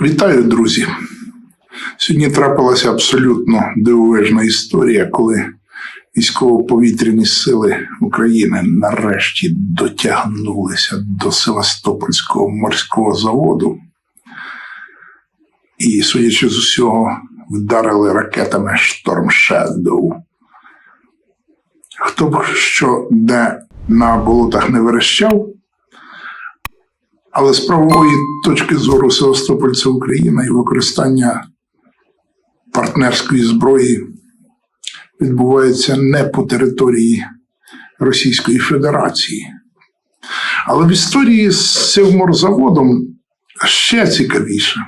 Вітаю, друзі! Сьогодні трапилася абсолютно дивовижна історія, коли військово-повітряні сили України нарешті дотягнулися до Севастопольського морського заводу і, судячи з усього, вдарили ракетами Storm Shadow. Хто б що де на болотах не верещав, але з правової точки зору Севастополь це Україна і використання партнерської зброї відбувається не по території Російської Федерації. Але в історії з Севморзаводом ще цікавіше.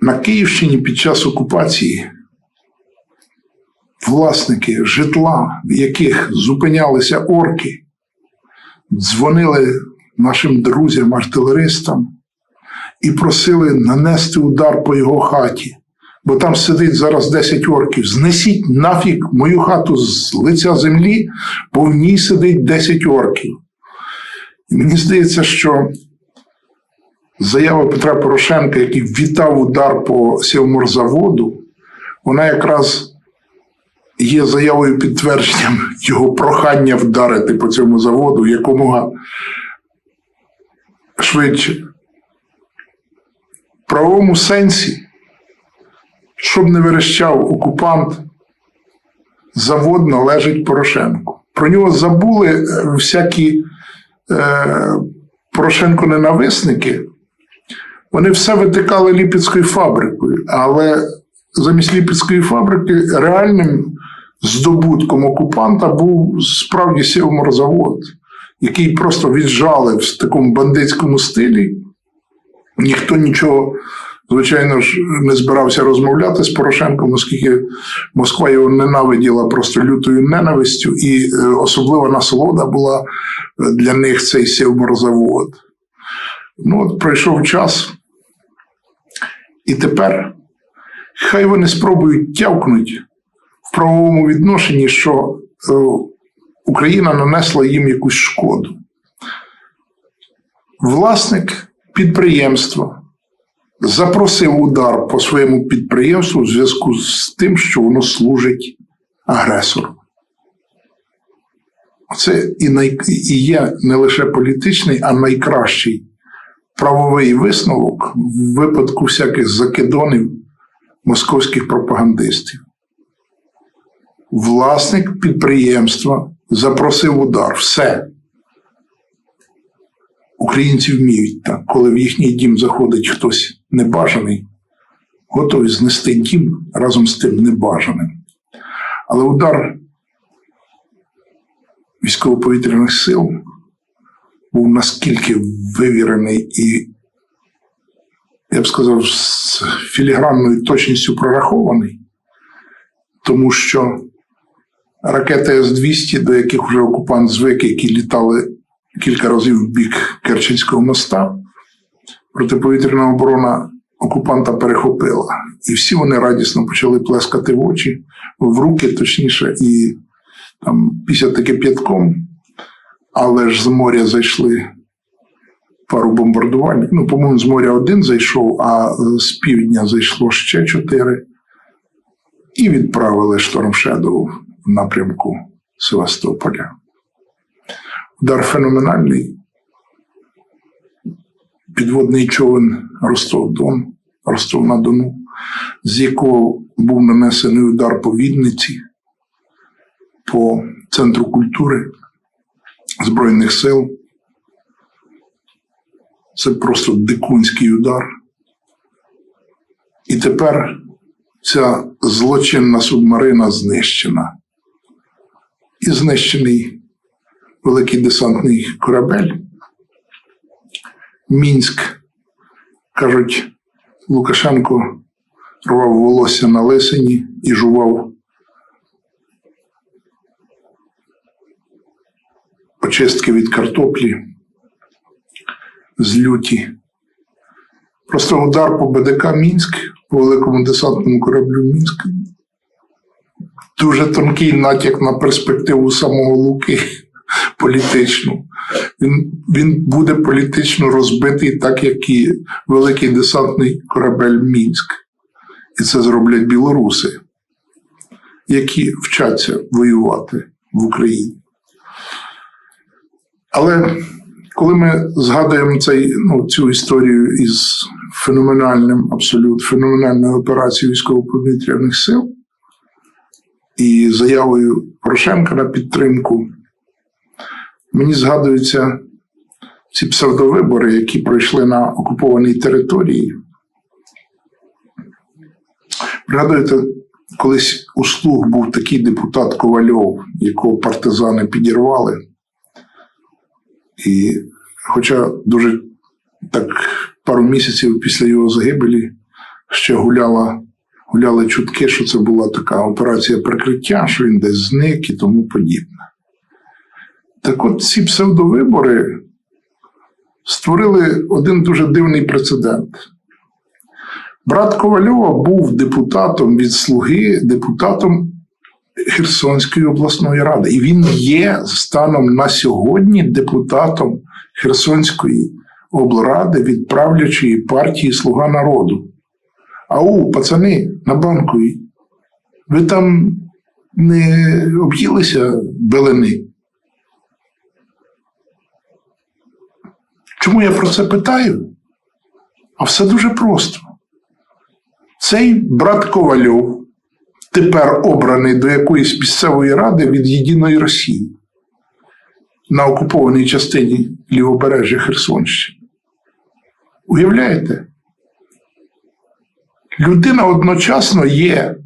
На Київщині під час окупації власники житла, в яких зупинялися орки, дзвонили нашим друзям-артилеристам і просили нанести удар по його хаті. Бо там сидить зараз 10 орків. Знесіть нафіг мою хату з лиця землі, бо в ній сидить 10 орків. І мені здається, що заява Петра Порошенка, який вітав удар по Сівморзаводу, вона якраз є заявою підтвердженням його прохання вдарити по цьому заводу якомога швидше. В правовому сенсі, щоб не верещав окупант, завод належить Порошенку. Про нього забули е, всякі е, Порошенко-ненависники. Вони все витикали Ліпецькою фабрикою, але замість Ліпецької фабрики реальним здобутком окупанта був справді сівморзавод, який просто віджали в такому бандитському стилі. Ніхто нічого, звичайно ж, не збирався розмовляти з Порошенком, оскільки Москва його ненавиділа просто лютою ненавистю, і е, особлива насолода була е, для них цей сівморзавод. Ну, от пройшов час, і тепер хай вони спробують тявкнути в правовому відношенні, що е, Україна нанесла їм якусь шкоду. Власник підприємства запросив удар по своєму підприємству в зв'язку з тим, що воно служить агресору. Це і, най... і є не лише політичний, а найкращий правовий висновок в випадку всяких закидонів московських пропагандистів. Власник підприємства запросив удар. Все. Українці вміють так, коли в їхній дім заходить хтось небажаний, готові знести дім разом з тим небажаним. Але удар військово-повітряних сил був наскільки вивірений і, я б сказав, з філігранною точністю прорахований, тому що ракети С-200, до яких вже окупант звик, які літали кілька разів в бік Керченського моста, протиповітряна оборона окупанта перехопила. І всі вони радісно почали плескати в очі, в руки, точніше, і там після кип'ятком, але ж з моря зайшли пару бомбардувальників. Ну, по-моєму, з моря один зайшов, а з півдня зайшло ще чотири. І відправили Шторм Shadow в напрямку Севастополя. Удар феноменальний. Підводний човен Ростов-Дон, Ростов на Дону, з якого був нанесений удар по Відниці, по Центру культури Збройних сил. Це просто дикунський удар. І тепер ця злочинна субмарина знищена. І знищений великий десантний корабель. Мінськ, кажуть, Лукашенко рвав волосся на лисині і жував очистки від картоплі з люті. Просто удар по БДК Мінськ, по великому десантному кораблю Мінськ. Дуже тонкий натяк на перспективу самого Луки політичну. Він, він буде політично розбитий, так як і великий десантний корабель Мінськ. І це зроблять білоруси, які вчаться воювати в Україні. Але коли ми згадуємо цей, ну, цю історію із феноменальним, абсолютно феноменальною операцією військово-повітряних сил і заявою Порошенка на підтримку, мені згадуються ці псевдовибори, які пройшли на окупованій території. Пригадуєте, колись у слуг був такий депутат Ковальов, якого партизани підірвали. І хоча дуже так пару місяців після його загибелі ще гуляла, гуляли чутки, що це була така операція прикриття, що він десь зник і тому подібне. Так от ці псевдовибори створили один дуже дивний прецедент. Брат Ковальова був депутатом від слуги, депутатом Херсонської обласної ради. І він є станом на сьогодні депутатом Херсонської облради від правлячої партії Слуга народу. Ау, пацани, на банку, ви там не об'їлися белини? Чому я про це питаю? А все дуже просто. Цей брат Ковальов тепер обраний до якоїсь місцевої ради від Єдиної Росії на окупованій частині лівобережжя Херсонщини. Уявляєте? Людина одночасно є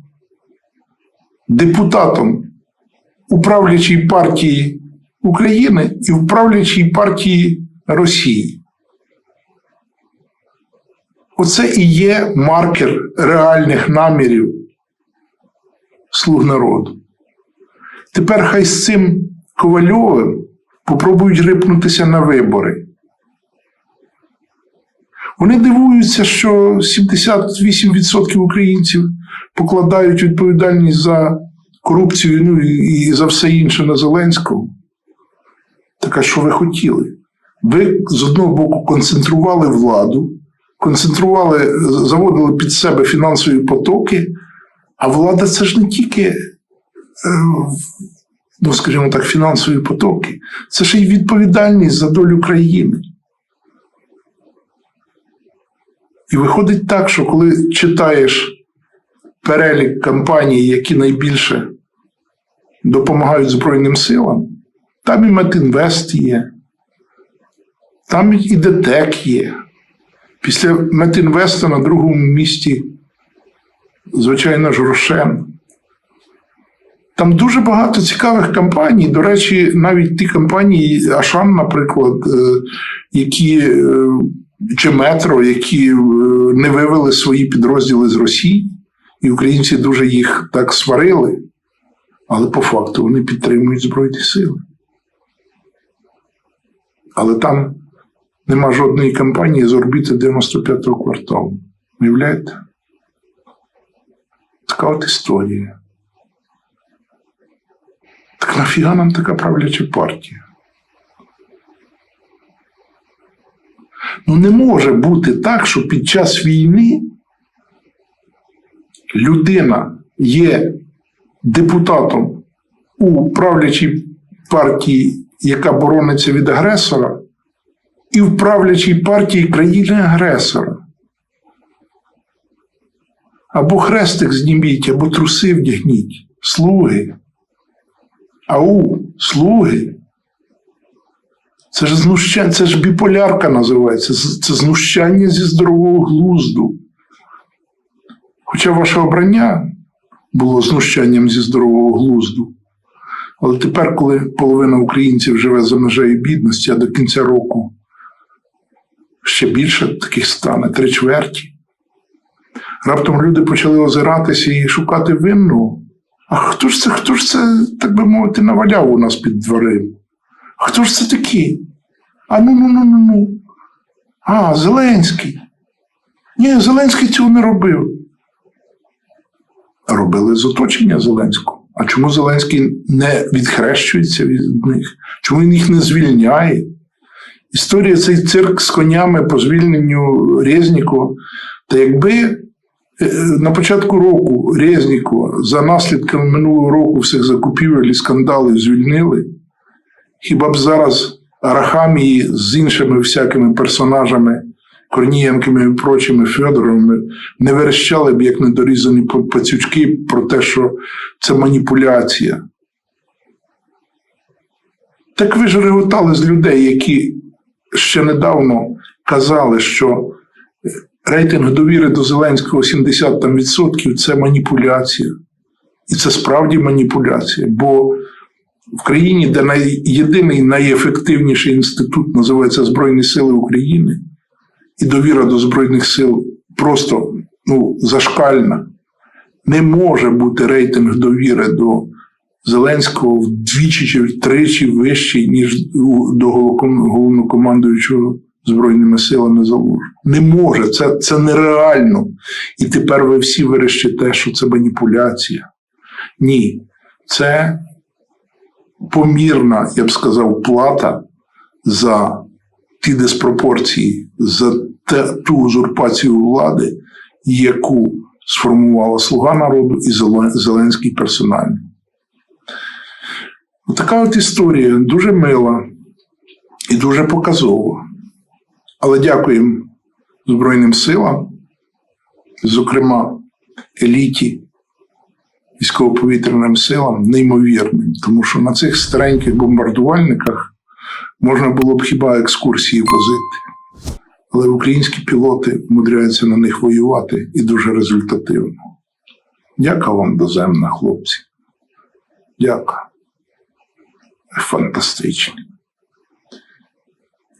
депутатом управлячої партії України і управлячої партії Росії. Оце і є маркер реальних намірів слуг народу. Тепер хай з цим Ковальовим попробують рипнутися на вибори. Вони дивуються, що 78% українців покладають відповідальність за корупцію ну, і за все інше на Зеленського. Так а що ви хотіли? Ви з одного боку концентрували владу, концентрували, заводили під себе фінансові потоки, а влада це ж не тільки, е, ну, скажімо так, фінансові потоки, це ж і відповідальність за долю країни. І виходить так, що коли читаєш перелік компаній, які найбільше допомагають Збройним силам, там і Метінвест є, там і ДТЕК є. Після Метінвеста на другому місці, звичайно ж, Рошен. Там дуже багато цікавих компаній. До речі, навіть ті компанії, Ашан, наприклад, е, які е, чи метро, які е, не вивели свої підрозділи з Росії, і українці дуже їх так сварили, але по факту вони підтримують Збройні сили. Але там нема жодної компанії з орбіти 95-го кварталу. Уявляєте? Така от історія. Так нафіга нам така правляча партія? Ну не може бути так, що під час війни людина є депутатом у правлячій партії, яка борониться від агресора, і в правлячій партії країни-агресора. Або хрестик зніміть, або труси вдягніть, слуги. Ау, слуги. Це ж знущання, це ж біполярка називається. Це знущання зі здорового глузду. Хоча ваше обрання було знущанням зі здорового глузду. Але тепер, коли половина українців живе за межею бідності, а до кінця року ще більше таких стане, три чверті, раптом люди почали озиратися і шукати винну. А хто ж це, хто ж це, так би мовити, наваляв у нас під дверима? Хто ж це такий? А ну ну ну ну ну. А, Зеленський. Ні, Зеленський цього не робив. Робили з оточення Зеленського. А чому Зеленський не відхрещується від них? Чому він їх не звільняє? Історія цей цирк з конями по звільненню Резнікова. Та якби е, на початку року Резнікова за наслідками минулого року всіх закупівель і скандалів звільнили, хіба б зараз Арахамії з іншими всякими персонажами, Корнієнками і прочими Федоровими, не верещали б як недорізані пацючки про те, що це маніпуляція. Так ви ж реготали з людей, які ще недавно казали, що рейтинг довіри до Зеленського 70% це маніпуляція. І це справді маніпуляція. Бо в країні, де най, єдиний найефективніший інститут називається Збройні Сили України, і довіра до Збройних сил просто ну, зашкальна, не може бути рейтинг довіри до Зеленського вдвічі чи втричі вищий, ніж до головнокомандуючого Збройними силами Залужного. Не може, це, це нереально. І тепер ви всі вирішите, що це маніпуляція. Ні, це помірна, я б сказав, плата за ті диспропорції, за те, ту узурпацію влади, яку сформувала Слуга народу і Зеленський персонально. Така от історія дуже мила і дуже показова. Але дякуємо Збройним силам, зокрема еліті, військово-повітряним силам, неймовірним, тому що на цих стареньких бомбардувальниках можна було б хіба екскурсії возити. Але українські пілоти вмудряються на них воювати і дуже результативно. Дяка вам доземна, хлопці. Дяка. Фантастичні.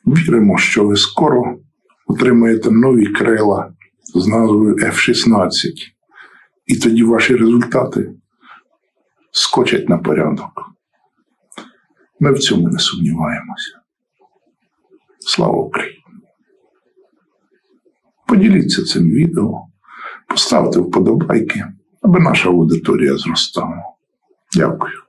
Віримо, що ви скоро отримаєте нові крила з назвою F-16. І тоді ваші результати скочать на порядок. Ми в цьому не сумніваємося. Слава Україні! Поділіться цим відео, поставте вподобайки, аби наша аудиторія зростала. Дякую.